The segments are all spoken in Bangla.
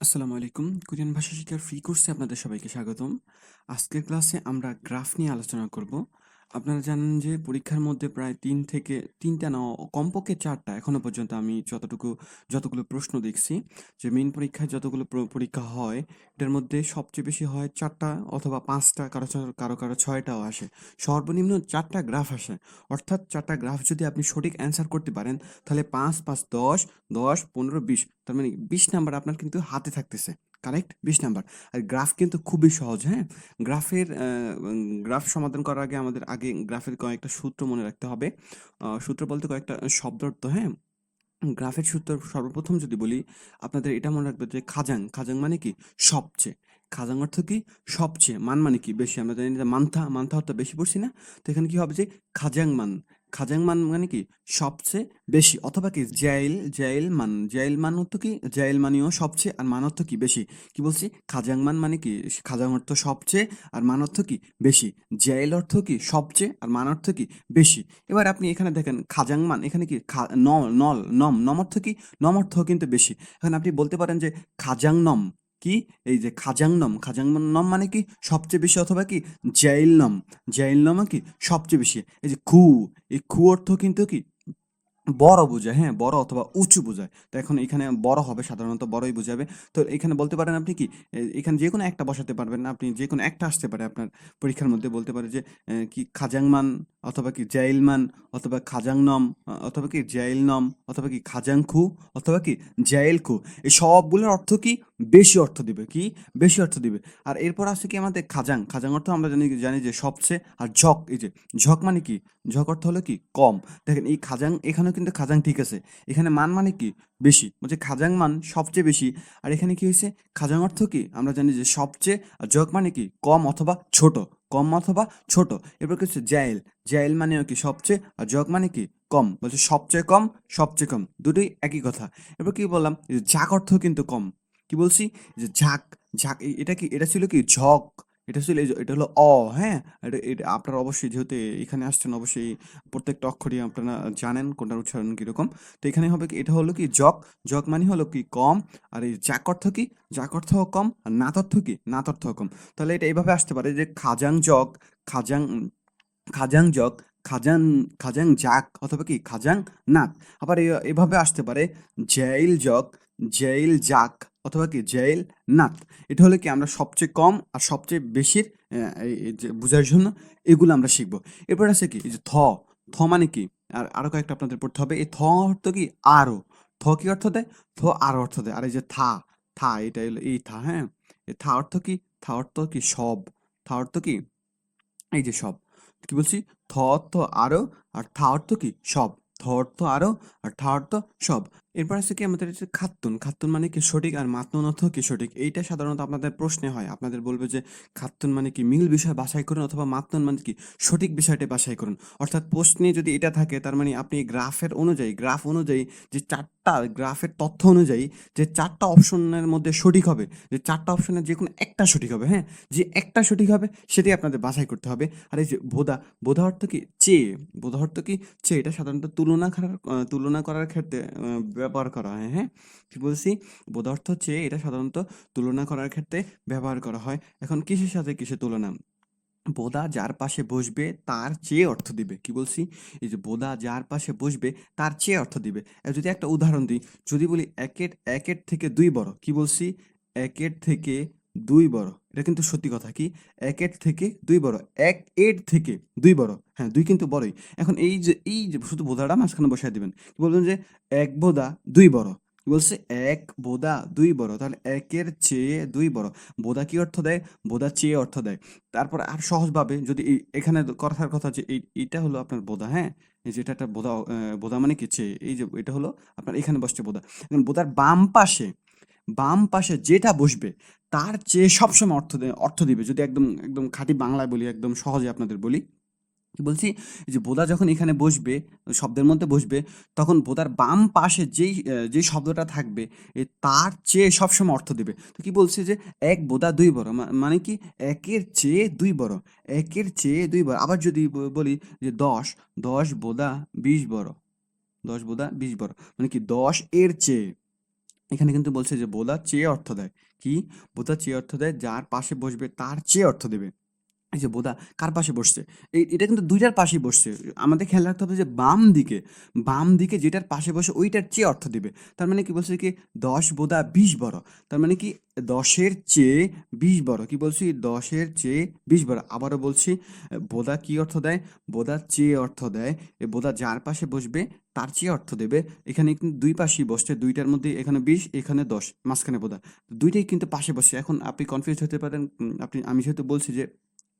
আসসালামু আলাইকুম। কোরিয়ান ভাষা শিক্ষার ফ্রি কোর্সে আপনাদের সবাইকে স্বাগতম। আজকের ক্লাসে আমরা গ্রাফ নিয়ে আলোচনা করব। আপনারা জানেন যে পরীক্ষার মধ্যে প্রায় তিন থেকে তিনটা না, কমপক্ষে চারটা এখনও পর্যন্ত আমি যতটুকু, যতগুলো প্রশ্ন দেখছি, যে মেন পরীক্ষায় যতগুলো পরীক্ষা হয়, এটার মধ্যে সবচেয়ে বেশি হয় চারটা অথবা পাঁচটা, কারও কারও কারও ছয়টাও আসে। সর্বনিম্ন চারটা গ্রাফ আসে। অর্থাৎ চারটা গ্রাফ যদি আপনি সঠিক অ্যান্সার করতে পারেন, তাহলে পাঁচ পাঁচ, দশ দশ, পনেরো, বিশ, তার মানে বিশ নাম্বার আপনার কিন্তু হাতে থাকতেছে। কারেক্ট বিশ নাম্বার আর গ্রাফ কিন্তু খুবই সহজ হ্যাঁ? গ্রাফের গ্রাফ সমাধান করার আগে আমাদের আগে গ্রাফের কয়েকটা সূত্র মনে রাখতে হবে। সূত্র বলতে কয়েকটা শব্দ অর্থ হ্যাঁ? গ্রাফের সূত্র সর্বপ্রথম যদি বলি, আপনাদের এটা মনে রাখবে যে খাজাং। খাজাং মানে কি? সবচেয়ে। খাজাং অর্থ কি? সবচেয়ে। মান মানে কি? বেশি, আমরা জানি মান্থা মান্থা অর্থ বেশি পড়ছি না। তো এখানে কি হবে যে খাজাং মান। খাজাং মান মানে কি? সবচেয়ে বেশি, অথবা কি জাইল জাইল মান জাইল মান অর্থ কি? জাইল মানিও সবচেয়ে, আর মান অর্থ কি? বেশি। কি বলছি? খাজাং মান মানে কি? খাজাং অর্থ সবচেয়ে, আর মান অর্থ কি? বেশি। জাইল অর্থ কি? সবচেয়ে, আর মান অর্থ কি? বেশি। এবার আপনি এখানে দেখেন খাজাং মান, এখানে কি নল নল, নম নম অর্থ কি? নম অর্থ কিন্তু বেশি। এখন আপনি বলতে পারেন যে খাজাং নম। কি? এই যে খাজাং নম খাজাং নম মানে কি সবচেয়ে বেশি অথবা কি জাইল নম জাইল নম কি সবচেয়ে বেশি? এই যে খু, এই খু অর্থ কিন্তু কি বড় বোঝায় হ্যাঁ বড় অথবা উঁচু বোঝায়। তো এখন এখানে বড় হবে, সাধারণত বড়ই বোঝাবে। তো এখানে বলতে পারেন আপনি কি এখানে যে কোনো একটা বসাতে পারবেন না, আপনি যে কোনো একটা আসতে পারে আপনার পরীক্ষার মধ্যে বলতে পারে যে কি খাজাংমান অথবা কি জাইলমান অথবা খাজাংনম অথবা কি জাইলনম অথবা কি খাজাংখু অথবা কি জাইলখু। এই সবগুলোর অর্থ কি বেশি অর্থ দিবে। কি? বেশি অর্থ দিবে। আর এরপর আছে কি আমাদের খাজাং। খাজাং অর্থ আমরা জানি জানি যে সবচেয়ে, আর ঝক, এই যে, ঝক মানে কি? ঝক অর্থ হলো কি? কম। দেখেন, এই খাজাং, এখানেও কিন্তু খাজাং ঠিক আছে। এখানে মান মানে কি? বেশি। বলছে খাজাং মান সবচেয়ে বেশি। আর এখানে কি হয়েছে? খাজাং অর্থ কি? আমরা জানি যে সবচেয়ে, আর ঝক মানে কি? কম অথবা ছোট। কম অথবা ছোট। এরপর কি হচ্ছে? জাইল। জাইল মানে কি? সবচেয়ে, আর জগ মানে কি? কম। বলছে সবচেয়ে কম সবচেয়ে কম। দুটোই একই কথা। এরপর কি বললাম? ঝাঁক অর্থ কিন্তু কম। কি বলছি? যে ঝাঁক ঝাঁক এটা কি, এটা ছিল কি ঝক? এটা ছিল এটা হলো অ হ্যাঁ? এটা এটা আপনারা অবশ্যই যেহেতু এখানে আসছেন, অবশ্যই প্রত্যেকটা অক্ষরই আপনারা জানেন কোনটার উচ্চারণ কীরকম। তো এখানে হবে কি, এটা হলো কি জক জক মানে হলো কি কম, আর এই জাক অর্থ কি? জাক অর্থ কম, আর নাত অর্থ কি? নাত অর্থ কম। তাহলে এটা এইভাবে আসতে পারে যে খাজাং জক খাজাং খাজাং জক খাজাং খাজাং জাক অথবা কি, খাজাং নাক আবার এভাবে আসতে পারে জেইল জক জেইল জাক অথবা কি জেইল নাত এটা হলো কি আমরা সবচেয়ে কম আর সবচেয়ে বেশির বোঝার জন্য এগুলো আমরা শিখব। এরপর আছে কি যে থ থ মানে কি? আর আরও কয়েকটা আপনাদের পড়তে হবে। এই থ অর্থ কি? আরও। থ কি অর্থ দেয়? থ আরও অর্থ দেয়। আর এই যে থা থা, এটা হলো এই থা হ্যাঁ? এই থা অর্থ কি? থা অর্থ কি সব? থা অর্থ কি? এই যে সব। কি বলছি? থ অর্থ আরও আর থা অর্থ কি? সব। থ অর্থ আরও আর থা অর্থ সব। এরপর আছে কি, আমাদের খাতুন খাতুন মানে কি সঠিক আর মাতুন অর্থ কি সঠিক? এইটা সাধারণত আপনাদের প্রশ্নে হয়। আপনাদের বলবে যে খাতুন মানে কি মিল বিষয় বাছাই করুন অথবা মাতুন মানে কি সঠিক বিষয়টি বাছাই করুন। অর্থাৎ প্রশ্নে যদি এটা থাকে, তার মানে আপনি গ্রাফের অনুযায়ী, গ্রাফ অনুযায়ী যে চারটা গ্রাফের তথ্য অনুযায়ী যে চারটা অপশনের মধ্যে সঠিক হবে, যে চারটা অপশনের যে কোনো একটা সঠিক হবে হ্যাঁ? যে একটা সঠিক হবে সেটাই আপনাদের বাছাই করতে হবে। আর এই যে বোধা বোধা অর্থ কি? চেয়ে বোধা অর্থ কি? চেয়ে এটা সাধারণত তুলনা করার তুলনা করার ক্ষেত্রে ব্যবহার করা হয় হ্যাঁ? কি বলছি? বোধা অর্থ চেয়ে এটা সাধারণত তুলনা করার ক্ষেত্রে ব্যবহার করা হয়। এখন কিসের সাথে কিসের তুলনা? বোদা যার পাশে বসবে, তার চেয়ে অর্থ দিবে। কি বলছি? এই যে বোদা যার পাশে বসবে, তার চেয়ে অর্থ দিবে। যদি একটা উদাহরণ দিই, যদি বলি একের একের থেকে দুই বড়, কি বলছি? একের থেকে দুই বড়, এটা কিন্তু সত্যি কথা কি? একের থেকে দুই বড়, এক এর থেকে দুই বড়। হ্যাঁ দুই কিন্তু বড়ই। এখন এই যে এই যে শুধু বোদাটা মাঝখানে বসায় দিবেন, কি বলবেন যে, এক বোদা দুই বড়। বলছে এক বোদা দুই বড়, তাহলে একের চেয়ে দুই বড়। বোদা কি অর্থ দেয়? বোদা চেয়ে অর্থ দেয়। তারপর আর সহজভাবে যদি এখানে কথার কথা যে এই, এইটা হলো আপনার বোদা হ্যাঁ? যেটা একটা বোদা বোদা মানে কি চেয়ে? এই যে এটা হলো আপনার এখানে বসছে বোদা। এখন বোদার বাম পাশে বাম পাশে যেটা বসবে, তার চেয়ে সবসময় অর্থ অর্থ দিবে। যদি একদম একদম খাঁটি বাংলায় বলি, একদম সহজে আপনাদের বলি। বলছি? যে বোদা যখন এখানে বসবে, শব্দের মধ্যে বসবে, তখন বোদার বাম পাশে যেই যেই শব্দটা থাকবে তার চেয়ে সবসময় অর্থ দেবে। তো কি বলছে যে, এক বোদা দুই বড় মানে কি? একের চেয়ে দুই বড়, একের চেয়ে দুই বড়। আবার যদি বলি যে দশ দশ বোদা বিশ বড়, দশ বোদা বিশ বড় মানে কি দশ এর চেয়ে। এখানে কিন্তু বলছে যে বোদা চেয়ে অর্থ দেয়। কি? বোদা চেয়ে অর্থ দেয়, যার পাশে বসবে তার চেয়ে অর্থ দেবে। এই যে বোদা কার পাশে বসছে? এই, এটা কিন্তু দুইটার পাশেই বসছে। আমাদের খেয়াল রাখতে হবে যে বাম দিকে বাম দিকে যেটার পাশে বসে ওইটার চেয়ে অর্থ দিবে। তার মানে কি বলছে কি? দশ বোদা বিশ বড়। তার মানে কি? দশের চেয়ে বিশ বড়। কি বলছি? দশের চেয়ে বিশ বড়। আবারও বলছি, বোদা কি অর্থ দেয়? বোদা চেয়ে অর্থ দেয়। এ বোদা যার পাশে বসবে, তার চেয়ে অর্থ দেবে। এখানে কিন্তু দুই পাশেই বসছে, দুইটার মধ্যে এখানে বিশ, এখানে দশ, মাঝখানে বোদা। দুইটাই কিন্তু পাশে বসে এখন আপনি কনফিউজ হতে পারেন। আপনি, আমি যেহেতু বলছি যে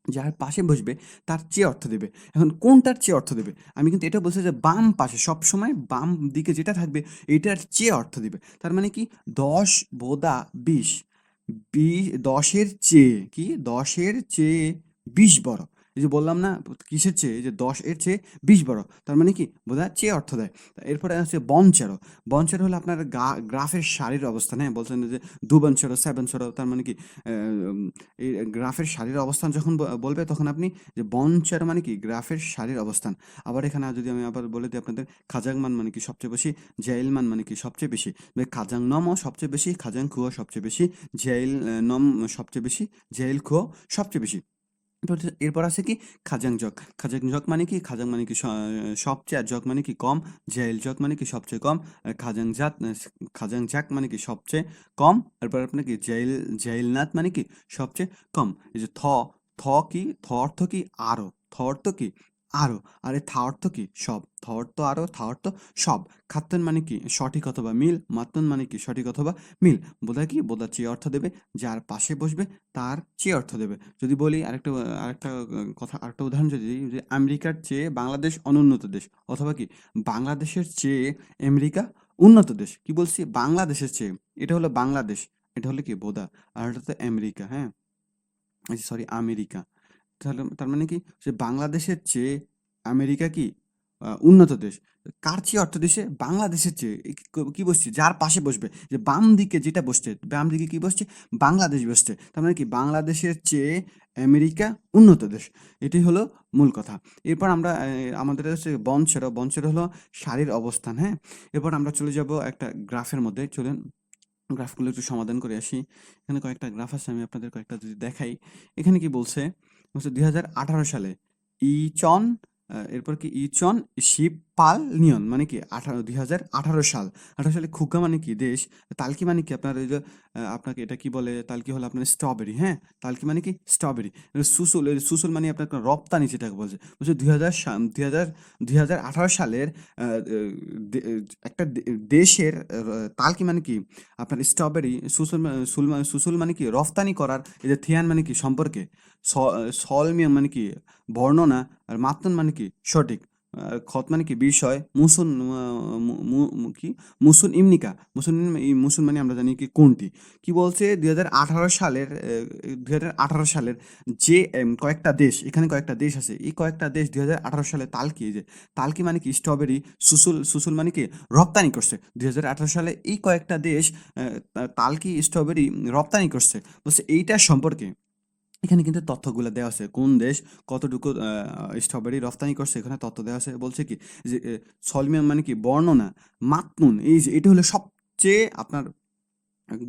যার পাশে বসবে, তার চেয়ে অর্থ দেবে। এখন কোনটার চেয়ে অর্থ দেবে? আমি কিন্তু এটা বলছি যে বাম পাশে, সবসময় বাম দিকে যেটা থাকবে, এটার চেয়ে অর্থ দেবে। তার মানে কি? দশ বোদা বিশ। বিশ, দশের চেয়ে কি? দশের চেয়ে বিশ বড় এই যে বললাম না, কিসের চেয়ে? যে দশ এর চেয়ে বিশ বড় তার মানে কি? বোধা চেয়ে অর্থ দেয়। এরপরে আছে বঞ্চেরো বঞ্চেরো হলো আপনার গ্রাফের সারির অবস্থান হ্যাঁ? বলছেন যে দু বঞ্চেরো সেভেন চেরো তার মানে কি? এই গ্রাফের সারির অবস্থান যখন বলবে তখন আপনি যে বঞ্চেরো মানে কি? গ্রাফের শাড়ির অবস্থান। আবার এখানে যদি আমি আবার বলে দিই আপনাদের খাজাং মান কি সবচেয়ে বেশি? জাইল মান মানে কি সবচেয়ে বেশি? মানে খাজাং নমও সবচেয়ে বেশি খাজাং খুয়া সবচেয়ে বেশি জাইল নম সবচেয়ে বেশি জাইল খুয়া সবচেয়ে বেশি। এরপর আছে কি? খাজাং জগ খাজাং জগ মানে কি? খাজাং মানে কি সবচেয়ে আর মানে কি কম? জেল জগ মানে কি সবচেয়ে কম? আর খাজাং জাত খাজাং জাক মানে কি সবচেয়ে কম? এরপর আপনার কি? জেল জেলনাথ মানে কি সবচেয়ে কম? এই যে থ থ কি? থ অর্থ কি? আরও থ অর্থ কি? আরও। আর থা অর্থ কি? সব। থ অর্থ আরও থা অর্থ সব। খাত্তন মানে কি? সঠিক অথবা মিল মাত্তন মানে কি? সঠিক অথবা মিল। বোধা কি? বোধা চেয়ে অর্থ দেবে। যার পাশে বসবে, তার চেয়ে অর্থ দেবে। যদি বলি আরেকটা আরেকটা, কথা, আরেকটা উদাহরণ যদি যে আমেরিকার চেয়ে বাংলাদেশ অনুন্নত দেশ। অথবা কি? বাংলাদেশের চেয়ে আমেরিকা উন্নত দেশ। কি বলছি? বাংলাদেশের চেয়ে। এটা হলো বাংলাদেশ। এটা হলো কি? বোদা আর এটা তো আমেরিকা হ্যাঁ? Sorry America. তাহলে তার মানে কি? যে বাংলাদেশের চেয়ে আমেরিকা কি? উন্নত দেশ। কার চেয়ে অর্থ দেশে বাংলাদেশের চেয়ে। কি- বসছে? যার পাশে বসবে। যে বাম দিকে যেটা বসছে, বাম দিকে কি বসছে? বাংলাদেশ বসছে। তার মানে কি? বাংলাদেশের চেয়ে আমেরিকা উন্নত দেশ। এটি হলো মূল কথা। এরপর আমরা আমাদের হচ্ছে বঞ্চের বঞ্চের হলো সারির অবস্থান হ্যাঁ? এরপর আমরা চলে যাব একটা গ্রাফের মধ্যে। চলেন, গ্রাফগুলো একটু সমাধান করে আসি। এখানে কয়েকটা গ্রাফ আছে, আমি আপনাদের কয়েকটা যদি দেখাই। এখানে কি বলছে? বলছে দুই সালে। ইচন এরপর কি ইচন শিব পাল নিয়ন মানে কি, আঠারো, দুই হাজার আঠারো সাল। আঠারো সালে খুগা মানে কি, দেশ? তালকি মানে কি, আপনার আপনাকে এটা কি বলে, তালকি হলো আপনার স্ট্রবেরি হ্যাঁ? তালকি মানে কি স্ট্রবেরি সুসুল সুসুল মানে আপনার রপ্তানি যেটাকে বলছে বলছে দুই হাজার দুই হাজার দুই হাজার আঠারো সালের একটা দেশের তালকি মানে কি, আপনার স্ট্রবেরি সুসুল সুসুল মানে কি রপ্তানি করার এই যে থিয়ান মানে কি, সম্পর্কে সলমিয়ান মানে কি, বর্ণনা আর মাতন মানে কি, সঠিক। খত মানে কি? বিষয়। মুসুন কি? মুসুন ইমনিকা। মুসুন মুসুন মানে আমরা জানি কি কোনটি? কি বলছে? দুই হাজার আঠারো সালের দুই হাজার আঠারো সালের যে কয়েকটা দেশ, এখানে কয়েকটা দেশ আছে। এই কয়েকটা দেশ দুই সালে তালকি যে তালকি মানে কি? স্ট্রবেরি, সুসুল সুসুল মানে কি? রপ্তানি করছে। দুই হাজার আঠারো সালে এই কয়েকটা দেশ তালকি স্ট্রবেরি রপ্তানি করছে? বলছে এইটা সম্পর্কে এখানে কিন্তু তথ্যগুলো দেওয়া আছে। কোন দেশ কতটুকু স্ট্রবেরি রফতানি করছে, এখানে তথ্য দেওয়া আছে। বলছে কি যে সলমিয়াম মানে কি বর্ণনা মাতমুন এই যে, এটা হলো সবচেয়ে আপনার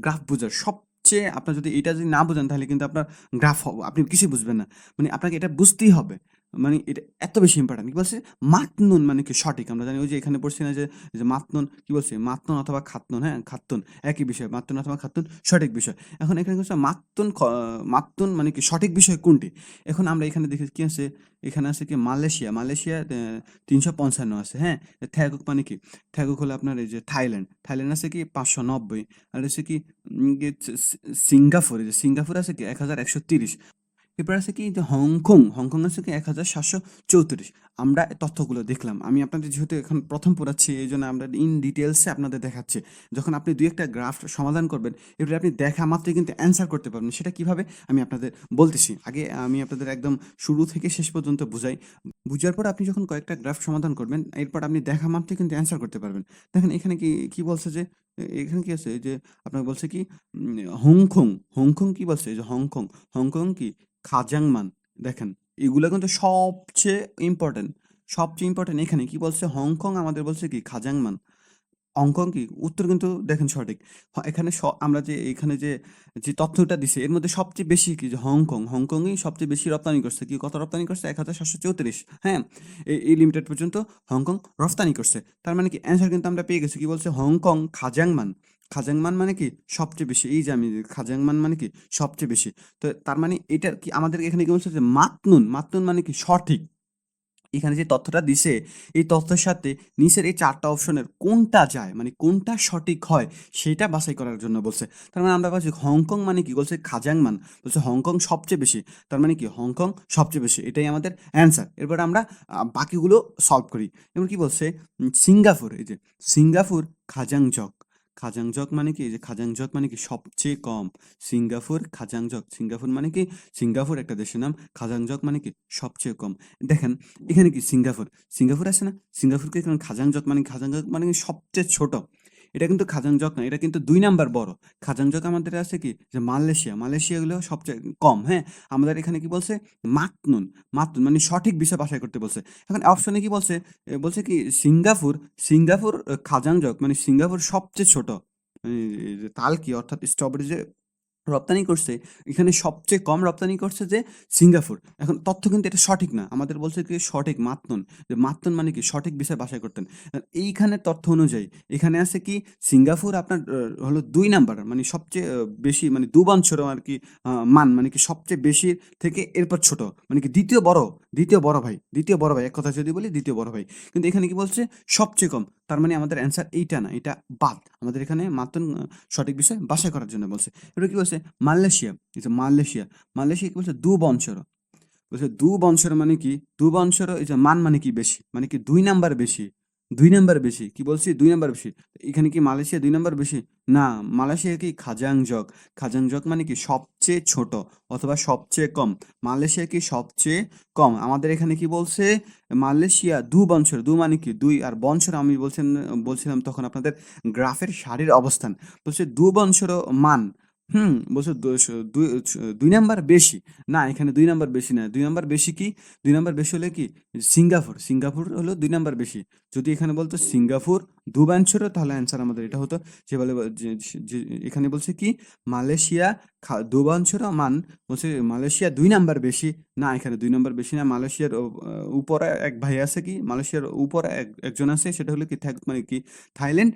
গ্রাফ বোঝার, সবচেয়ে আপনার যদি এটা যদি না বোঝেন, তাহলে কিন্তু আপনার গ্রাফ আপনি কিছু বুঝবেন না। মানে আপনাকে এটা বুঝতেই হবে। মানে এটা এত বেশি ইম্পর্টেন্ট কি বলছে? মাতনুন মানে কি সঠিক? আমরা জানি ওই যে এখানে পড়ছি না যে যে মাতনুন, কি বলছে? মাতনুন অথবা খাতনুন হ্যাঁ? খাতুন, একই বিষয়। মাতনুন অথবা খাতুন, সঠিক বিষয়। এখন এখানে হচ্ছে মাততুন খ- মাততুন মানে কি সঠিক বিষয় কোনটি? এখন আমরা এখানে দেখি কি আছে? এখানে আছে কি? মালয়েশিয়া। মালয়েশিয়া তিনশো পঞ্চান্ন আছে হ্যাঁ? থ্যাগুক মানে কি? থ্যাগুক হলো আপনার এই যে থাইল্যান্ড। থাইল্যান্ড আছে কি? পাঁচশো নব্বই। আর হচ্ছে কি? কি সিঙ্গাপুর। যে সিঙ্গাপুর আছে কি? এক হাজার একশো তিরিশ। এরপর আছে কি? যে হংকং হংকং আছে কি? এক হাজার সাতশো চৌত্রিশ। আমরা তথ্যগুলো দেখলাম। আমি আপনাদের যেহেতু এখন প্রথম পড়াচ্ছি, এই জন্য আমরা ইন ডিটেলসে আপনাদের দেখাচ্ছি। যখন আপনি দুই একটা গ্রাফ সমাধান করবেন এরপরে আপনি দেখা মাত্রই কিন্তু অ্যান্সার করতে পারবেন। সেটা কীভাবে? আমি আপনাদের বলতেছি। আগে আমি আপনাদের একদম শুরু থেকে শেষ পর্যন্ত বুঝাই। বুঝার পর আপনি যখন কয়েকটা গ্রাফ সমাধান করবেন, এরপর আপনি দেখা মাত্রই কিন্তু অ্যান্সার করতে পারবেন। দেখেন, এখানে কি কি বলছে যে, এখানে কি আছে? যে আপনাকে বলছে কি হংকং হংকং কি। বলছে? যে হংকং হংকং কি? খাজাংমান দেখেন এগুলো কিন্তু সবচেয়ে ইম্পর্টেন্ট সবচেয়ে ইম্পর্টেন্ট এখানে কি বলছে হংকং আমাদের বলছে কি খাজাংমান হংকং কি? উত্তর কিন্তু দেখেন সঠিক। এখানে আমরা যে এখানে যে, যে তথ্যটা দিছে এর মধ্যে সবচেয়ে বেশি কি যে হংকং, হংকংই সবচেয়ে বেশি রপ্তানি করছে। কি কত রপ্তানি করছে? ১৭৩৪ হ্যাঁ? এই, এই লিমিটেড পর্যন্ত হংকং রপ্তানি করছে। তার মানে কি অ্যান্সার কিন্তু আমরা পেয়ে গেছি। কি বলছে? হংকং খাজাংমান। খাজাংমান মানে কি? সবচেয়ে বেশি। এই যে আমি খাজাংমান মানে কি? সবচেয়ে বেশি। তো তার মানে এটা কি আমাদের এখানে কি বলছে যে মাতনুন, মাতনুন মানে কি? সঠিক। এখানে যে তথ্যটা দিছে এই তথ্যের সাথে নিচের এই চারটা অপশনের কোনটা যায় মানে কোনটা সঠিক হয় সেটা বাছাই করার জন্য বলছে। তার মানে আমরা বলছি হংকং মানে কি? বলছে খাজাংমান। বলছে হংকং সবচেয়ে বেশি। তার মানে কি? হংকং সবচেয়ে বেশি। এটাই আমাদের অ্যান্সার। এরপরে আমরা বাকিগুলো সলভ করি। যেমন কি বলছে? সিঙ্গাপুর এই যে সিঙ্গাপুর খাজাংজক। খাজাংজক মানে কি? যে খাজাংজক মানে কি? সবচেয়ে কম। সিঙ্গাপুর খাজাংজক। সিঙ্গাপুর মানে কি? সিঙ্গাপুর একটা দেশের নাম। খাজাংজক মানে কি? সবচেয়ে কম। দেখেন, এখানে কি সিঙ্গাপুর। সিঙ্গাপুর আছে না? সিঙ্গাপুরকে এখানে খাজাংজক মানে খাজাংজক মানে সবচেয়ে ছোট। এটা কিন্তু খাজাংজক না। এটা কিন্তু দুই নাম্বার বড়। খাজাংজক আমাদের আছে কি? যে মালয়েশিয়া। মালয়েশিয়া হলো সবচেয়ে কম, হ্যাঁ? আমাদের এখানে কি বলছে? মাতনুন। মাতনুন মানে সঠিক বিষয় বাসায় করতে বলছে। এখন অপশনে কি বলছে? বলছে কি সিঙ্গাপুর, সিঙ্গাপুর খাজাংজক মানে সিঙ্গাপুর সবচেয়ে ছোট। মানে তাল কি অর্থাৎ স্ট্রবেরি যে রপ্তানি করছে, এখানে সবচেয়ে কম রপ্তানি করছে যে সিঙ্গাপুর। এখন তথ্য কিন্তু এটা সঠিক না। আমাদের বলছে কি সঠিক মাতন যে মাতনুন মানে কি? সঠিক বিষয় বাসায় করতেন। এইখানে তথ্য অনুযায়ী এখানে আছে কি? সিঙ্গাপুর আপনার হলো দুই নাম্বার মানে সবচেয়ে বেশি মানে দুবছর আরকি আ মান মানে কি সবচেয়ে বেশি থেকে এরপর ছোট। মানে কি দ্বিতীয় বড়, দ্বিতীয় বড় ভাই, দ্বিতীয় বড় ভাই। এক কথায় যদি বলি দ্বিতীয় বড় ভাই। কিন্তু এখানে কি বলছে? সবচেয়ে কম। তার মানে আমাদের অ্যান্সার এইটা না, এটা বাদ। আমাদের এখানে মাত্র সঠিক বিষয় বাসা করার জন্য বলছে। এবার কি বলছে? মালয়েশিয়া। যে মালয়েশিয়া। মালয়েশিয়া কি বলছে? দু বংশর বলছে দু বংশর মানে কি? দুবছর এই যে মান মানে কি? বেশি। মানে কি দুই নাম্বার বেশি। ২ নাম্বার বেশি। কি বলছি? দুই নাম্বার বেশি। এখানে কি মালয়েশিয়া দুই নাম্বার বেশি? না, মালয়েশিয়া কি খাজাংজক। খাজাংজক মানে কি? সবচেয়ে ছোট অথবা সবচেয়ে কম। মালয়েশিয়া কি? সবচেয়ে কম। আমাদের এখানে কি বলছে? মালয়েশিয়া দুবছর। দু মানে কি? দুই আর বছর আমি বলছেন বলছিলাম তখন আপনাদের গ্রাফের সারির অবস্থান। বলছে দুবছর মান হুম, বলছে দুই নাম্বার বেশি। না, এখানে দুই নাম্বার বেশি না। দুই নাম্বার বেশি কি? দুই নাম্বার বেশি হলে কি? সিঙ্গাপুর। সিঙ্গাপুর হলো দুই নাম্বার বেশি। যদি এখানে বলতো সিঙ্গাপুর দুবছর তাহলে অ্যান্সার আমাদের এটা হতো। যে বলে এখানে বলছে কি? মালয়েশিয়া দুবছর মান বলছে মালয়েশিয়া দুই নাম্বার বেশি। না, এখানে দুই নাম্বার বেশি না। মালয়েশিয়ার উপরে এক ভাই আছে কি? মালয়েশিয়ার উপরে এক একজন আছে সেটা হলো কি? মানে কি? থাইল্যান্ড।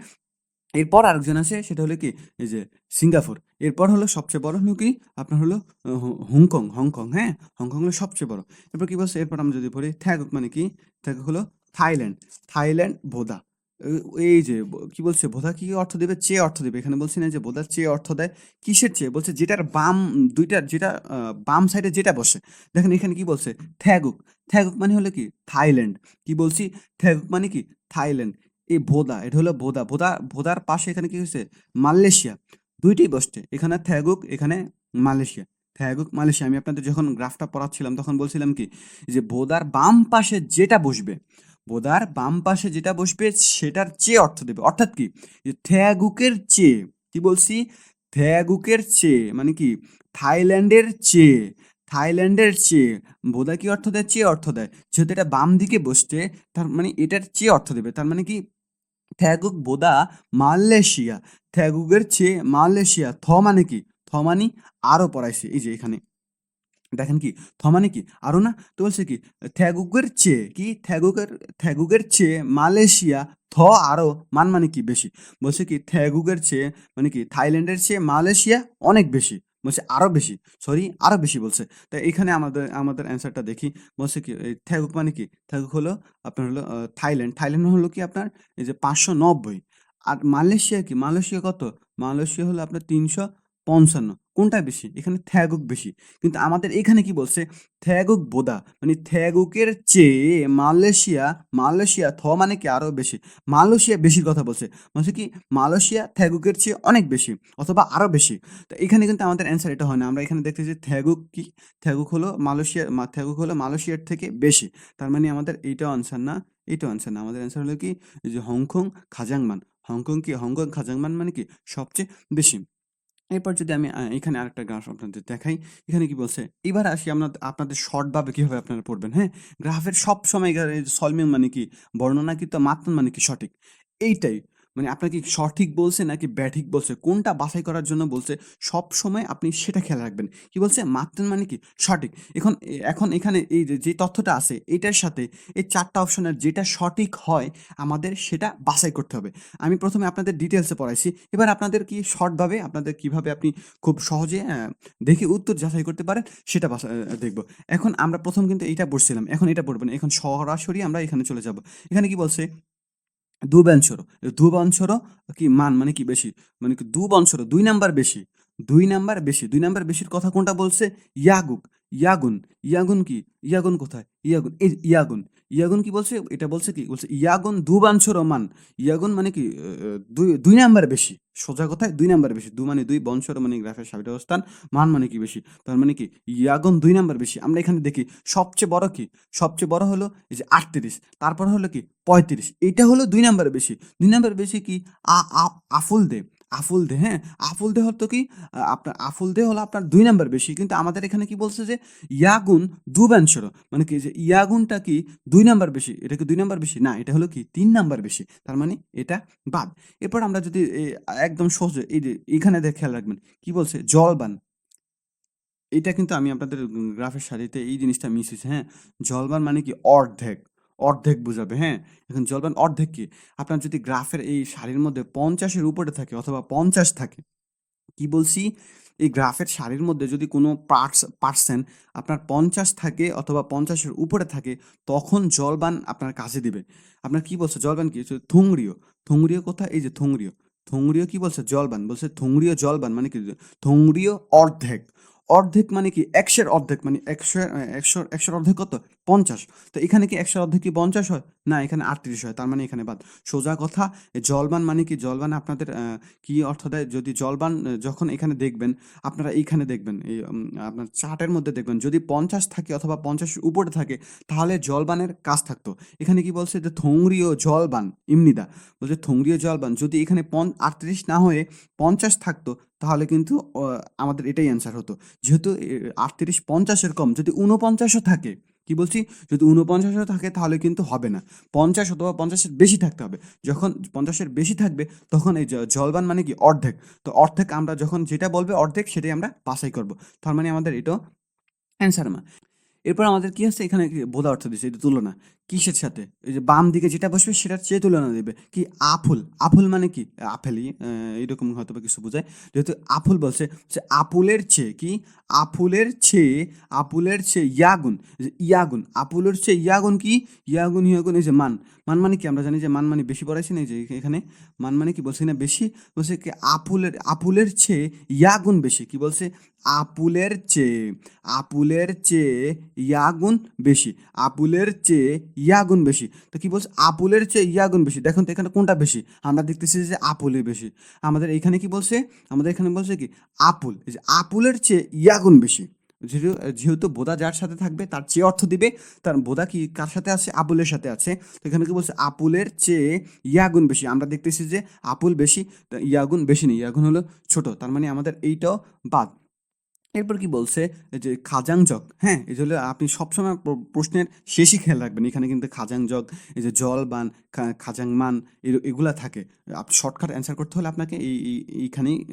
এরপর আরেকজন আছে সেটা হলো কি? এই যে সিঙ্গাপুর। এরপর হলো সবচেয়ে বড় হলো কি? আপনার হলো হংকং, হংকং, হ্যাঁ? হংকং হলো সবচেয়ে বড়। এরপর কি বলছে? এরপর আমরা যদি পড়ি থ্যাগক মানে কি? থ্যাগক হলো থাইল্যান্ড। থাইল্যান্ড বোদা। এই যে কি বলছে? বোদা কি অর্থ দেবে? চেয়ে অর্থ দেবে। এখানে বলছি না যে বোদা চেয়ে অর্থ দেয়। কিসের চেয়ে? বলছে যেটার বাম ২ টার যেটা বাম সাইডে যেটা বসে। দেখেন এখানে কি বলছে? থ্যাগুক। থ্যাগুক মানে হলো কি? থাইল্যান্ড। কি বলছি? থ্যাগুক মানে কি? থাইল্যান্ড। এই ভোদা এটা হলো ভোদা ভোদা ভোদার পাশে এখানে কি হয়েছে মালয়েশিয়া। ২ টিই বসছে। এখানে থ্যাগুক, এখানে মালয়েশিয়া। থ্যাগুক, মালয়েশিয়া। আমি আপনাদের যখন গ্রাফটা পড়াচ্ছিলাম তখন বলছিলাম কি? যে ভোদার বাম পাশে যেটা বসবে, বোদার বাম পাশে যেটা বসবে সেটার চেয়ে অর্থ দেবে। অর্থাৎ কি? যে থ্যাগুকের চেয়ে, কি বলছি? থ্যাগুকের চেয়ে মানে কি? থাইল্যান্ডের চেয়ে, থাইল্যান্ডের চেয়ে বোদা কি অর্থ দেয়? চেয়ে অর্থ দেয়। যেহেতু এটা বাম দিকে বসছে তার মানে এটার চেয়ে অর্থ দেবে। তার মানে কি? থ্যাগুক বোদা মালয়েশিয়া। থ্যাগুকের চেয়ে মালয়েশিয়া। থ মানে কি? থ মানে আরও পড়াইছে। এই যে এখানে। দেখেন কি? থ মানে কি? আরও না? তো বলছে কি? থ্যাগুকের চেয়ে কি? থ্যাগুকের থ্যাগুকের চেয়ে মালয়েশিয়া, থ আরও মান মানে কি? বেশি। বলছে কি? থ্যাগুকের চেয়ে মানে কি? থাইল্যান্ডের চেয়ে মালয়েশিয়া অনেক বেশি। বলছে আরও বেশি। সরি আরও বেশি বলছে। তাই এখানে আমাদের আমাদের অ্যান্সারটা দেখি। বলছে কি? এই থ্যাগুক মানে কি? থ্যাগুক হলো, আপনার হলো থাইল্যান্ড। থাইল্যান্ড হলো কি আপনার? এই যে ৫৯০ আর মালয়েশিয়া কি? মালয়েশিয়া কত? মালয়েশিয়া হলো আপনার ৩৫৫ কোনটা বেশি? এখানে থ্যাগুক বেশি। কিন্তু আমাদের এখানে কি বলছে? থ্যাগুক বোদা মানে থ্যাগুকের চেয়ে মালয়েশিয়া, মালয়েশিয়া থ মানে কি? আরও বেশি। মালয়েশিয়া বেশির কথা বলছে। বলছে কি? মালয়েশিয়া থ্যাগুকের চেয়ে অনেক বেশি অথবা আরও বেশি। তো এখানে কিন্তু আমাদের অ্যান্সার এটা হয় না। আমরা এখানে দেখতে দেখতেছি থ্যাগুক কি? থ্যাগুক হলো মালয়েশিয়া থ্যাগুক হলো মালয়েশিয়ার থেকে বেশি। তার মানে আমাদের এইটাও আনসার না, এইটাও আনসার না। আমাদের অ্যান্সার হলো কি? যে হংকং খাজাংমান। হংকং কি? হংকং খাজাংমান মানে কি? সবচেয়ে বেশি। এরপর যদি আমি এখানে আরেকটা গ্রাফ আপনাদের দেখাই। এখানে কি বলছে? এবার আসি আমরা আপনাদের শর্টভাবে কীভাবে আপনারা পড়বেন, হ্যাঁ? গ্রাফের সবসময় সময় সলমিং মানে কি? বর্ণনাকৃত মাত্রা মানে কি? সঠিক। এইটাই। মানে আপনার কি সঠিক বলছে নাকি ব্যাঠিক বলছে? কোনটা বাছাই করার জন্য বলছে? সব সময় আপনি সেটা খেয়াল রাখবেন। কি বলছে? মাত্রান মানে কি? সঠিক। এখন এখন এখানে এই যে তথ্যটা আছে, এটার সাথে এই চারটা অপশনের যেটা সঠিক হয়, আমাদের সেটা বাছাই করতে হবে। আমি প্রথমে আপনাদের ডিটেলসে পড়াইছি। এবার আপনাদের কি শর্টভাবে, আপনাদের কীভাবে আপনি খুব সহজে দেখে উত্তর যাচাই করতে পারেন, সেটা দেখব। এখন আমরা প্রথম কিন্তু এইটা পড়ছিলাম। এখন এটা পড়বেন। এখন সরাসরি আমরা এখানে চলে যাব। এখানে কি বলছে? দু বঞ্চর দু বঞ্চর কি মান মানে কি বেশি? মানে কি দু বঞ্চর দুই নাম্বার বেশি। দুই নাম্বার বেশি, দুই নাম্বার বেশির কথা কোনটা বলছে? ইয়াগুক। ইয়াগুন। ইয়াগুন কি? ইয়াগুন কোথায়? ইয়াগুন। এই ইয়াগুন। ইয়াগুন কি বলছে? এটা বলছে কি? বলছে, ইয়াগুন দু বঞ্চর মান ইয়াগুন মানে কি? দুই দুই নাম্বার বেশি। সোজা কথায় দুই নাম্বার বেশি। দু মানে দুই বঞ্চর মানে গ্রাফের সাবিত অবস্থান। মান মানে কি বেশি? তার মানে কি? ইয়াগুন দুই নাম্বার বেশি। আমরা এখানে দেখি, সবচেয়ে বড় কি? সবচেয়ে বড় হলো এই যে আটত্রিশ। তারপর হলো কি? পঁয়ত্রিশ। এটা হলো দুই নাম্বার বেশি। দুই নাম্বার বেশি কি? আ আফুল দে আফুল দে হ্যাঁ? আফুল দে হতো কি আপনার আফুল দে হলো আপনার দুই নাম্বার বেশি। কিন্তু আমাদের এখানে কি বলছে যে, ইয়াগুন দু ব্যঞ্চর মানে কি যে ইয়াগুনটা কি দুই নাম্বার বেশি? এটা কি দুই নাম্বার বেশি? না, এটা হলো কি তিন নাম্বার বেশি। তার মানে এটা বাদ। এরপর আমরা যদি একদম সহজে, এই যে এখানে খেয়াল রাখবেন, কি বলছে? জলবান। এটা কিন্তু আমি আপনাদের গ্রাফের সারিতে এই জিনিসটা মিস হয়েছে হ্যাঁ? জলবান মানে কি অর্ধেক। অর্ধেক বোঝাবে হ্যাঁ? এখন জলবান অর্ধেক কি? আপনার যদি গ্রাফের এই সারির মধ্যে পঞ্চাশের উপরে থাকে অথবা পঞ্চাশ থাকে, কি বলছি? এই গ্রাফের সারির মধ্যে যদি কোনো পার্টস পার্সেন্ট আপনার পঞ্চাশ থাকে অথবা পঞ্চাশের উপরে থাকে, তখন জলবান আপনার কাছে দিবে। আপনার কি বলছে? জলবান কি? থুংরিও। থুংরিও কোথায়? এই যে থুংরিও। থুংরিও কি বলছে? জলবান। বলছে থুংরিও জলবান মানে কি? থুংরিও অর্ধেক। অর্ধেক মানে কি? একশের অর্ধেক মানে একশো একশো, একশোর অর্ধেক কত? পঞ্চাশ। তো এখানে কি একশোর অর্ধেক কি পঞ্চাশ হয়? না, এখানে আটত্রিশ হয়, তার মানে এখানে বাদ। সোজা কথা, জলবান মানে কি? জলবান আপনাদের কি অর্থ দেয়? যদি জলবান যখন এখানে দেখবেন, আপনারা এইখানে দেখবেন, এই আপনার চার্টের মধ্যে দেখবেন, যদি পঞ্চাশ থাকে অথবা পঞ্চাশ উপরে থাকে, তাহলে জলবানের কাজ থাকতো। এখানে কি বলছে? যে থংরিও জলবান, ইমনিদা। বলছে থংরিও জলবান, যদি এখানে পন, আটত্রিশ না হয়ে পঞ্চাশ থাকতো, তাহলে কিন্তু আমাদের এটাই অ্যান্সার হতো। যেহেতু আটত্রিশ পঞ্চাশের কম, যদি উনপঞ্চাশও থাকে কি বলছি? যদি উনপঞ্চাশও থাকে তাহলে কিন্তু হবে না। পঞ্চাশ অথবা পঞ্চাশের বেশি থাকতে হবে। যখন পঞ্চাশের বেশি থাকবে, তখন এই জলবান মানে কি? অর্ধেক। তো অর্ধেক আমরা যখন যেটা বলবে অর্ধেক, সেটাই আমরা পাসাই করব। তার মানে আমাদের এটাও অ্যান্সার মা। এরপর আমাদের কি আছে? এখানে বোধা অর্থ দিচ্ছে এটা তুলনা। কিসের সাথে? এই যে বাম দিকে যেটা বসবে সেটার চেয়ে তুলনা দেবে। কি আফুল আফুল মানে কি? আহ, এইরকম হয়তো বা কিছু বোঝায়। যেহেতু আফুল বলছে যে আপুলের চেয়ে কি? আফুলের চেয়ে আপুলের চেয়ে ইয়াগুন। ইয়াগুন আপুলের চেয়ে ইয়াগুন কি? ইয়াগুন ইয়াগুন এই যে মান। মান মানে কি? আমরা জানি যে মান মানে বেশি পড়াইছি না যে এখানে। মান মানে কি বলছি না বেশি? বলছে কি আপুলের আপুলের চেয়ে ইয়াগুন বেশি। কি বলছে? আপুলের চেয়ে আপুলের চেয়ে ইয়াগুন বেশি। আপুলের চেয়ে ইয়াগুন বেশি। তো কি বলছে? আপুলের চেয়ে ইয়াগুন বেশি। দেখুন তো এখানে কোনটা বেশি? আমরা দেখতেছি যে আপুলই বেশি। আমাদের এখানে কি বলছে? আমাদের এখানে বলছে কি? আপুল। এই যে আপুলের চেয়ে ইয়াগুন বেশি। যেহেতু বোদা যার সাথে থাকবে, তার চেয়ে অর্থ দিবে, তার বোদা কি কার সাথে আছে? আপুলের সাথে আছে। তো এখানে কি বলছে? আপুলের চেয়ে ইয়াগুন বেশি। আমরা দেখতেছি যে আপুল বেশি, তা ইয়াগুন বেশি নেই। ইয়াগুন হলো ছোট। তার মানে আমাদের এইটাও বাদ। এরপর কি বলছে? যে খাজাংজক হ্যাঁ এই হলো আপনি সবসময় প্রশ্নের শেষই খেয়াল রাখবেন। এখানে কিন্তু খাজাংজক এই যে জলবান, খা- খাজাংমান এ- এগুলা থাকে। আপনি শর্টকাট অ্যান্সার করতে হলে আপনাকে এই, এই- এইখানেই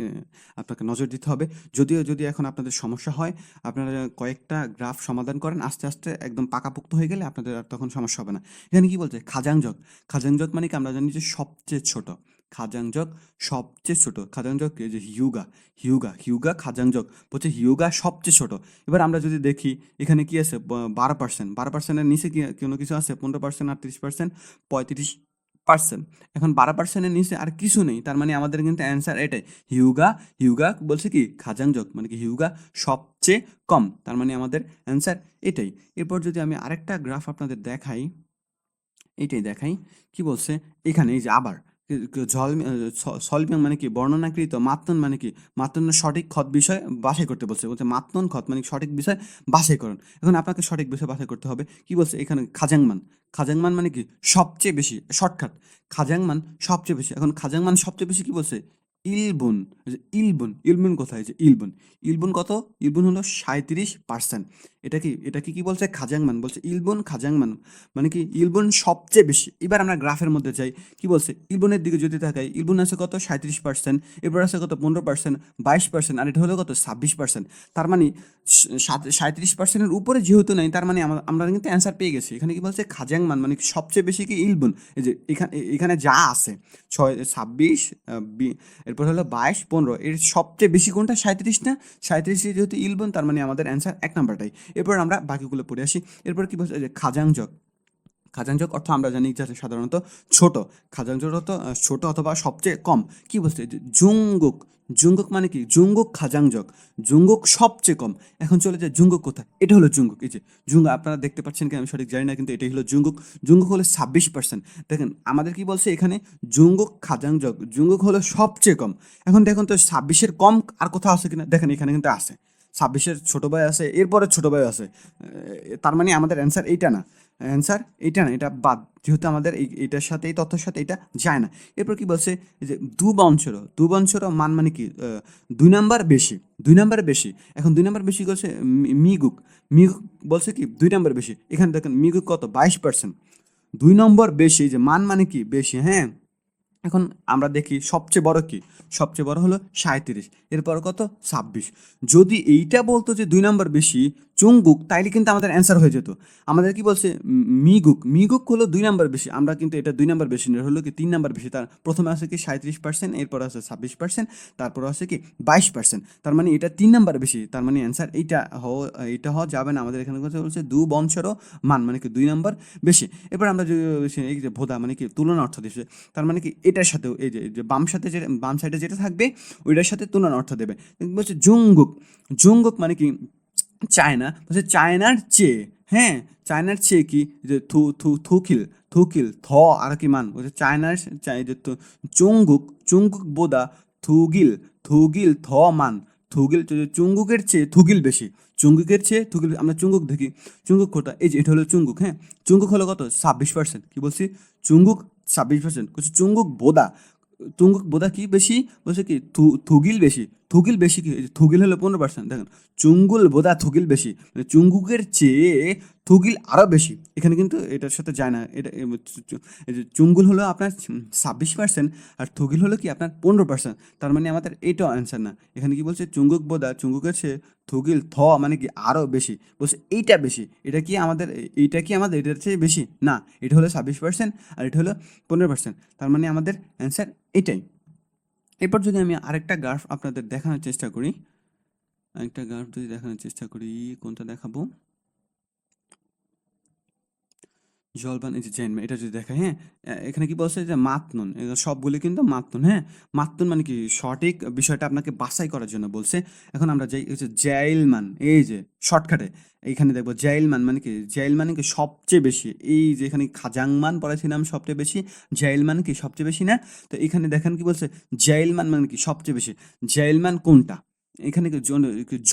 আপনাকে নজর দিতে হবে। যদিও, যদি এখন আপনাদের সমস্যা হয়, আপনারা কয়েকটা গ্রাফ সমাধান করেন, আস্তে আস্তে একদম পাকাপোক্ত হয়ে গেলে আপনাদের আর তখন সমস্যা হবে না। এখানে কি বলছে? খাজাংজক খাজাংজক মানে কি? আমরা জানি যে সবচেয়ে ছোট। খাজাংজক সবচেয়ে ছোট। খাজাংজক যে হিউগা হিউগা হিউগা খাজাংজক বলছে হিউগা সবচেয়ে ছোট। এবার আমরা যদি দেখি, এখানে কি আছে? বারো পার্সেন্ট বারো পার্সেন্টের নিচে কি, কোনো কিছু আছে? পনেরো পার্সেন্ট আর তিরিশ পার্সেন্ট পঁয়ত্রিশ পার্সেন্ট এখন বারো পার্সেন্টের নিচে আর কিছু নেই। তার মানে আমাদের কিন্তু অ্যান্সার এটাই। হিউগা হিউগা বলছে কি? খাজাংজক মানে কি? হিউগা সবচেয়ে কম। তার মানে আমাদের অ্যান্সার এটাই। এরপর যদি আমি আরেকটা গ্রাফ আপনাদের দেখাই, এটাই দেখাই, কি বলছে? এখানে এই যে আবার। কি- মানে কি? বর্ণনাকৃত মাতন মানে কি? মাতনের সঠিক খত বিষয় বাছাই করতে বলছে। বলছে মাতন খত মানে সঠিক বিষয় বাছাই করুন। এখন আপনাকে সঠিক বিষয় বাছাই করতে হবে। কি বলছে? এখানে খাজাংমান। খাজাংমান মানে কি? সবচেয়ে বেশি, শর্টকাট। খাজাংমান সবচেয়ে বেশি। এখন খাজাংমান সবচেয়ে বেশি কি বলছে? ইলবুন। ইলবুন। ইলবুন কোথায়? যে ইলবুন। ইলবুন কত? ইলবুন হলো সাঁত্রিশ পার্সেন্ট। এটা কি এটা কি কি বলছে? খাজাংমান বলছে, ইলবন খাজাংমান। মানে কি, ইলবন সবচেয়ে বেশি, এবার আমরা গ্রাফের মধ্যে যাই, কি বলছে? ইলবনের দিকে যদি তাকাই, ইলবন আছে কত? সাঁত্রিশ পার্সেন্ট এরপর আছে কত? পনেরো পার্সেন্ট বাইশ পার্সেন্ট আর এটা হলো কত? ছাব্বিশ পার্সেন্ট তার মানে সাঁত্রিশ পার্সেন্টের উপরে যেহেতু নাই, তার মানে আমরা- কিন্তু অ্যান্সার পেয়ে গেছি। এখানে কি বলছে? খাজাংমান মানে সবচেয়ে বেশি কি? ইলবন। এই যে এখানে এখানে যা আছে, ছয়, ছাব্বিশ এরপর হলো বাইশ, পনেরো, এর সবচেয়ে বেশি কোনটা? সাঁত্রিশ না? সাঁত্রিশে যেহেতু ইলবন, তার মানে আমাদের অ্যান্সার এক নাম্বারটাই এরপর আমরা বাকিগুলো পড়ে আসি। এরপর কি বলছে খাজাংজক খাজাংজক অর্থ আমরা জানি যে সাধারণত ছোট। খাজাংজক অর্থ ছোট অথবা সবচেয়ে কম। কি বলছে জুঙ্গুক। জুঙ্গুক মানে কি? জুঙ্গুক খাজাংজক জুঙ্গুক সবচেয়ে কম। এখন চলে যায় জুঙ্গুক কোথায়? এটা হলো জুঙ্গুক। এই যে জুঙ্গ, আপনারা দেখতে পাচ্ছেন কি আমি সঠিক জানি না, কিন্তু এটাই হলো জুঙ্গুক। জুঙ্গুক হলো ছাব্বিশ পার্সেন্ট দেখেন, আমাদের কি বলছে এখানে? জুঙ্গুক খাজাংজক জুঙ্গুক হলো সবচেয়ে কম। এখন দেখুন তো ছাব্বিশের কম আর কোথাও আছে কিনা? দেখেন, এখানে কিন্তু আছে। ছাব্বিশের ছোটো ভাই আছে এরপরে ছোটো ভাই আছে। তার মানে আমাদের অ্যান্সার এইটা না। অ্যান্সার এইটা না, এটা বাদ। যেহেতু আমাদের এই এটার সাথে এই তথ্যের সাথে এটা যায় না। এরপর কি বলছে যে দু বঞ্চর দু বঞ্চর মান মানে কি? দুই নাম্বার বেশি, দুই নাম্বার বেশি। এখন দুই নাম্বার বেশি বলছে মিগুক। মিগুক বলছে কি? দুই নাম্বার বেশি। এখানে দেখেন, মিগুক কত? বাইশ পার্সেন্ট দুই নম্বর বেশি যে মান মানে কি? বেশি হ্যাঁ? এখন আমরা দেখি সবচেয়ে বড় কি? সবচেয়ে বড় হলো সাঁত্রিশ এরপর কত? ছাব্বিশ। যদি এইটা বলতো যে দুই নম্বর বেশি চুঙ্গুক তাইলে কিন্তু আমাদের অ্যান্সার হয়ে যেত। আমাদের কি বলছে? মিগুক। মিগুক হলো দুই নম্বর বেশি। আমরা কিন্তু এটা দুই নাম্বার বেশি হলো কি তিন নাম্বার বেশি। তার প্রথমে আছে কি সাঁত্রিশ পার্সেন্ট এরপর আছে ছাব্বিশ পার্সেন্ট তারপর আছে কি বাইশ পার্সেন্ট তার মানে এটা তিন নাম্বার বেশি। তার মানে অ্যান্সার এইটা হওয়া এইটা হওয়া যাবে না। আমাদের এখানে কথা বলছে দু বংশেরও মান মানে কি দুই নাম্বার বেশি। এরপর আমরা যে, এই যে ভোদা মানে কি তুলনা অর্থ দিচ্ছে। তার মানে কি এটার সাথেও এই যে বাম সাথে যে বাম সাইডে যেটা থাকবে, ওইটার সাথে তুলনা অর্থ দেবে। বলছে জুঙ্গুক জুঙ্গুক মানে কি? চায়না। বলছে চায়নার চেয়ে হ্যাঁ? চায়নার চেয়ে কি? যে থু থু, থুকিল থুকিল, থ আর কি মান? বলছে চায়নার চাই যে চুঙ্গুক চুঙ্গুক বোদা, থুগিল থুগিল থ মান। থুগিল চুঙ্গুকের চেয়ে থুগিল বেশি। চুঙ্গুকের চেয়ে থুগিল, আমরা চুঙ্গুক দেখি। চুঙ্গুক কোটা, এই যে এটা হলো চুঙ্গুক হ্যাঁ? চুঙ্গুক হলো কত? ছাব্বিশ পার্সেন্ট কি বলছি? চুঙ্গুক ছাব্বিশ পার্সেন্ট বলছে চুঙ্গুক বোদা। চুঙ্গুক বোদা কি বেশি? বলছে কি থুগিল বেশি। থুগিল বেশি কি? থুগিল হলো পনেরো পার্সেন্ট দেখেন। চুঙ্গুল বোদা, থুগিল বেশি। মানে চুঙ্গুকের চেয়ে থুগিল আরও বেশি। এখানে কিন্তু এটার সাথে যায় না। এটা চুঙ্গুল হলো আপনার ছাব্বিশ পার্সেন্ট আর থুগিল হলো কি আপনার পনেরো পার্সেন্ট তার মানে আমাদের এইটাও অ্যান্সার না। এখানে কি বলছে? চুঙ্গুক বোদা চুঙ্গুকের চেয়ে থুগিল থ মানে কি আরও বেশি। বলছে এইটা বেশি। এটা কি আমাদের, এইটা কি আমাদের, এটার চেয়ে বেশি? না, এটা হলো ছাব্বিশ পার্সেন্ট আর এটা হলো পনেরো পার্সেন্ট তার মানে আমাদের অ্যান্সার এটাই। এরপর যদি আমি আরেকটা গ্রাফ আপনাদের দেখানোর চেষ্টা করি, আরেকটা গ্রাফ যদি দেখানোর চেষ্টা করি, কোনটা দেখাবো? জলবান এই যে জেন এটা যদি দেখা হ্যাঁ? এখানে কি বলছে যে মাতনুন সবগুলি কিন্তু মাতনুন হ্যাঁ? মাতনুন মানে কি সঠিক বিষয়টা আপনাকে বাছাই করার জন্য বলছে। এখন আমরা যাই হচ্ছে জাইলমান, এই যে শর্টকাটে এইখানে দেখব জাইলমান মানে কি জাইল মানে কি সবচেয়ে বেশি, এই যে এখানে খাজাংমান পড়েছিলাম সবচেয়ে বেশি, জাইলমান কি সবচেয়ে বেশি না? তো এখানে দেখেন কি বলছে, জাইলমান মানে কি সবচেয়ে বেশি, জাইলমান কোনটা? এখানে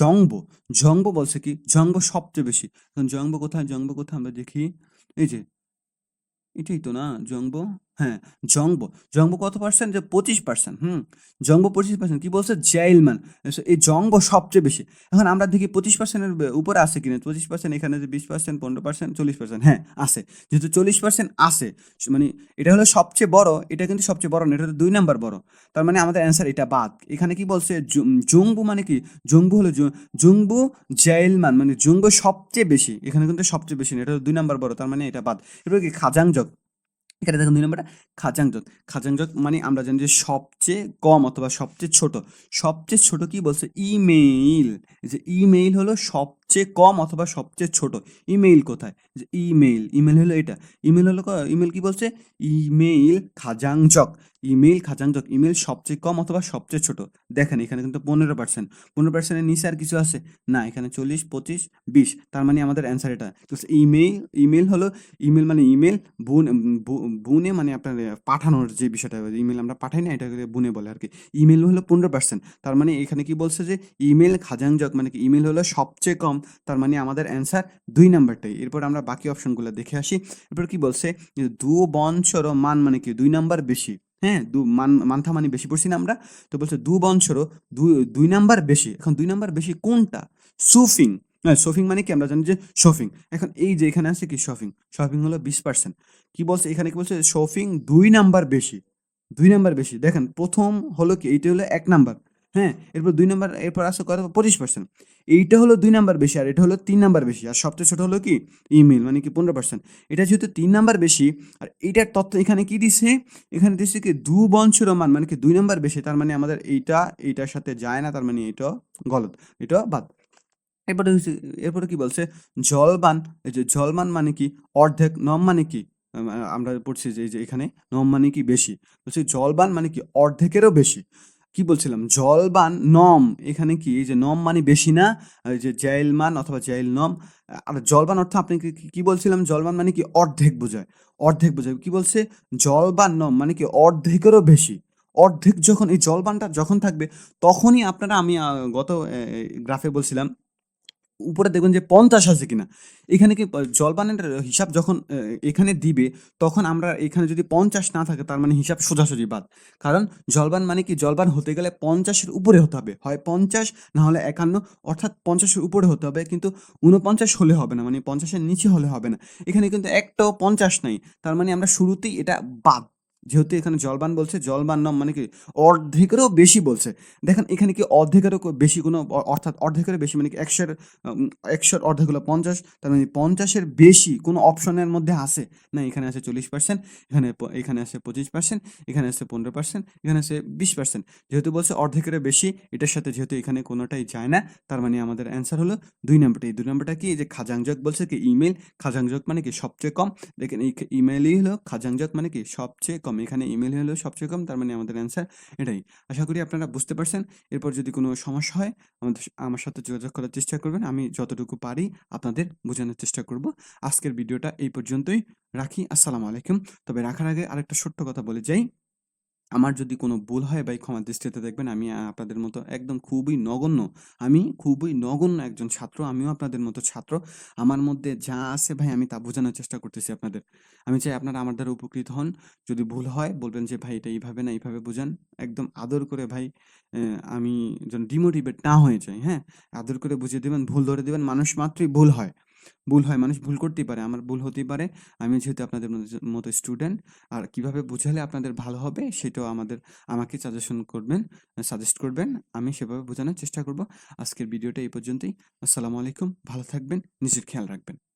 জংবো জংবো বলছে কি জংবো সবচেয়ে বেশি জংবো কোথায় জংবো কোথায় আমরা দেখি এই যে এটাই তো না জংবো হ্যাঁ জংবো জংবো কত পার্সেন্ট যে পঁচিশ পার্সেন্ট হুম? জংবো পঁচিশ পার্সেন্ট কি বলছে? জাইলমান। এই জংবো সবচেয়ে বেশি। এখন আমরা দেখি পঁচিশ পার্সেন্টের উপরে আছে কিনা? পঁচিশ পার্সেন্ট এখানে যে বিশ পার্সেন্ট পনেরো পার্সেন্ট চল্লিশ পার্সেন্ট হ্যাঁ আছে। যেহেতু চল্লিশ পার্সেন্ট আছে মানে এটা হলো সবচেয়ে বড়, এটা কিন্তু সবচেয়ে বড় না, এটা দুই নাম্বার বড়। তার মানে আমাদের অ্যান্সার এটা বাদ। এখানে কি বলছে? জুং- জুংবু মানে কি? জুংবু হলো জুংবু জাইলমান মানে জুংবু সবচেয়ে বেশি। এখানে কিন্তু সবচেয়ে বেশি না, এটা দুই নাম্বার বড়, তার মানে এটা বাদ। এরপর কি? খাজাংজক এখানে দেখুন দুই নম্বরটা খাজাংজক খাজাংজক মানে আমরা জানি যে সবচেয়ে কম অথবা সবচেয়ে ছোট। সবচেয়ে ছোট কি বলছে? ইমেইল। যে ইমেইল হলো সবচেয়ে কম অথবা সবচেয়ে ছোট? ইমেইল কোথায়? যে ইমেইল ইমেল হলো এটা। ইমেল হলো ইমেল কি বলছে? ইমেইল খাজাংজক ইমেইল খাজাংজক ইমেইল সবচেয়ে কম অথবা সবচেয়ে ছোট? দেখেন, এখানে কিন্তু পনেরো পার্সেন্ট পনেরো পার্সেন্টের নিচে আর কিছু আছে? না, এখানে চল্লিশ, পঁচিশ, বিশ। তার মানে আমাদের অ্যান্সার এটা। ইমেইল ইমেল হলো ইমেল মানে ইমেল বুন বুনে মানে আপনার পাঠানোর যে বিষয়টা ইমেল আমরা পাঠাই না, এটাকে বুনে বলে আর কি। ইমেল হলো পনেরো পার্সেন্ট তার মানে এখানে কি বলছে যে ইমেল খাজাংজক মানে কি? ইমেল হলো সবচেয়ে কম তার মানে আমাদের অ্যান্সার দুই নাম্বারটাই। এরপর আমরা বাকি অপশনগুলো দেখে আসি। এরপর কি বলছে? দু বঞ্চর মান মানে কি? দুই নাম্বার বেশি। হ্যাঁ দু মান মানথা মানে বেশি পড়ছি না আমরা। তো বলছে দু বঞ্চর দুই নাম্বার বেশি। এখন দুই নাম্বার বেশি কোনটা? সুফিং হ্যাঁ, শপিং মানে কি? আমরা জানি যে শপিং। এখন এই যে এখানে আছে কি শপিং। শপিং হলো 20% কি বলছে? এখানে কি বলছে? শপিং দুই নাম্বার বেশি। দুই নাম্বার বেশি। দেখেন প্রথম হলো কি? এইটা হলো এক নাম্বার। হ্যাঁ? এরপর দুই নম্বর, এরপর আছে কত 25% এইটা হলো দুই নাম্বার বেশি, আর এটা হলো তিন নাম্বার বেশি। আর সবচেয়ে ছোটো হলো কি ইমেল মানে কি 15% এটা যেহেতু তিন নাম্বার বেশি, আর এইটার তথ্য এখানে কি দিছে? এখানে দিচ্ছে কি দুবঞ্চের মান মানে কি দুই নাম্বার বেশি, তার মানে আমাদের এইটা, এইটার সাথে যায় না, তার মানে এটাও গলত। এটা বাদ। এরপরে এরপরে কি বলছে জলবান, এই যে জলবান মানে কি অর্ধেক নম মানে কি আমরা পড়ছি যে এখানে নম মানে কি বেশি। বলছে জলবান মানে কি অর্ধেকেরও বেশি। কি বলছিলাম? জল বা নম। এখানে কি? যে নম মানে বেশি না? যে জাইলমান অথবা জাইল নম। আর জলবান অর্থ আপনি কি বলছিলাম? জলবান মানে কি? অর্ধেক বোঝায়। অর্ধেক বোঝায়। কি বলছে? জল বা নম মানে কি? অর্ধেকেরও বেশি। অর্ধেক যখন, এই জলবানটা যখন থাকবে, তখনই আপনারা আমি গত গ্রাফে বলছিলাম উপরে দেখবেন যে ৫০ আছে কিনা। এখানে কি প জলবানের হিসাব যখন এখানে দিবে, তখন আমরা এখানে যদি ৫০ না থাকে, তার মানে হিসাব সোজাসুজি বাদ। কারণ জলবান মানে কি জলবান হতে গেলে পঞ্চাশের উপরে হতে হবে। হয় ৫০ না হলে ৫১ অর্থাৎ পঞ্চাশের উপরে হতে হবে, কিন্তু ৪৯ হলে হবে না। মানে পঞ্চাশের নিচে হলে হবে না। এখানে কিন্তু একটাও ৫০ নাই। তার মানে আমরা শুরুতেই এটা বাদ। যেহেতু এখানে জলবান বলছে, জলবান নম মানে কি অর্ধেকেরও বেশি বলছে। দেখেন, এখানে কি অর্ধেকেরও বেশি কোনো অর্থাৎ অর্ধেকেরও বেশি মানে কি ১০০ এর আম ১০০ অর্ধেক হলো ৫০ তার মানে পঞ্চাশের বেশি কোনো অপশনের মধ্যে আছে? না, এখানে আছে ৪০% এখানে এখানে আছে ২৫% এখানে আছে ১৫% এখানে আছে ২০% যেহেতু বলছে অর্ধেকেরও বেশি, এটার সাথে যেহেতু এখানে কোনোটাই যায় না, তার মানে আমাদের অ্যান্সার হলো দুই নম্বরটা এই দুই নাম্বারটা কি? যে খাজাংজক বলছে কি ইমেল খাজাংজক মানে কি সবচেয়ে কম। দেখেন, এই খ ইমেইলই হলো খাজাংজক মানে কি সবচেয়ে কম। এখানে ইমেল হলো সবচেয়ে কম, তার মানে আমাদের অ্যান্সার এটাই। আশা করি আপনারা বুঝতে পারছেন। এরপর যদি কোনো সমস্যা হয়, আমাদের আমার সাথে যোগাযোগ করার চেষ্টা করবেন। আমি যতটুকু পারি আপনাদের বোঝানোর চেষ্টা করব। আজকের ভিডিওটা এই পর্যন্তই রাখি। আসসালামু আলাইকুম। তবে রাখার আগে আরেকটা ছোট্ট কথা বলে যাই। আমার যদি কোনো ভুল হয় ভাই ক্ষমার দৃষ্টিতে দেখবেন। আমি আপনাদের মতো একদম খুবই নগণ্য, আমি খুবই নগণ্য একজন ছাত্র। আমিও আপনাদের মতো ছাত্র। আমার মধ্যে যা আছে ভাই আমি তা বোঝানোর চেষ্টা করতেছি আপনাদের। আমি চাই আপনারা আমার দ্বারা উপকৃত হন। যদি ভুল হয় বলবেন যে ভাই এটা এইভাবে না এইভাবে বোঝান একদম আদর করে ভাই আমি যেন ডিমোটিভেট না হয়ে যাই, হ্যাঁ? আদর করে বুঝিয়ে দিবেন, ভুল ধরে দিবেন। মানুষ মাত্রই ভুল হয়। ভুল হয়, মানুষ ভুল করতেই পারে। আমার ভুল হতেই পারে। আমি যেহেতু আপনাদের মতো স্টুডেন্ট আর কীভাবে বোঝালে আপনাদের ভালো হবে সেটাও আমাদের আমাকে সাজেশন করবেন, সাজেস্ট করবেন। আমি সেভাবে বোঝানোর চেষ্টা করব। আজকের ভিডিওটা এই পর্যন্তই। আসসালামু আলাইকুম। ভালো থাকবেন, নিজের খেয়াল রাখবেন।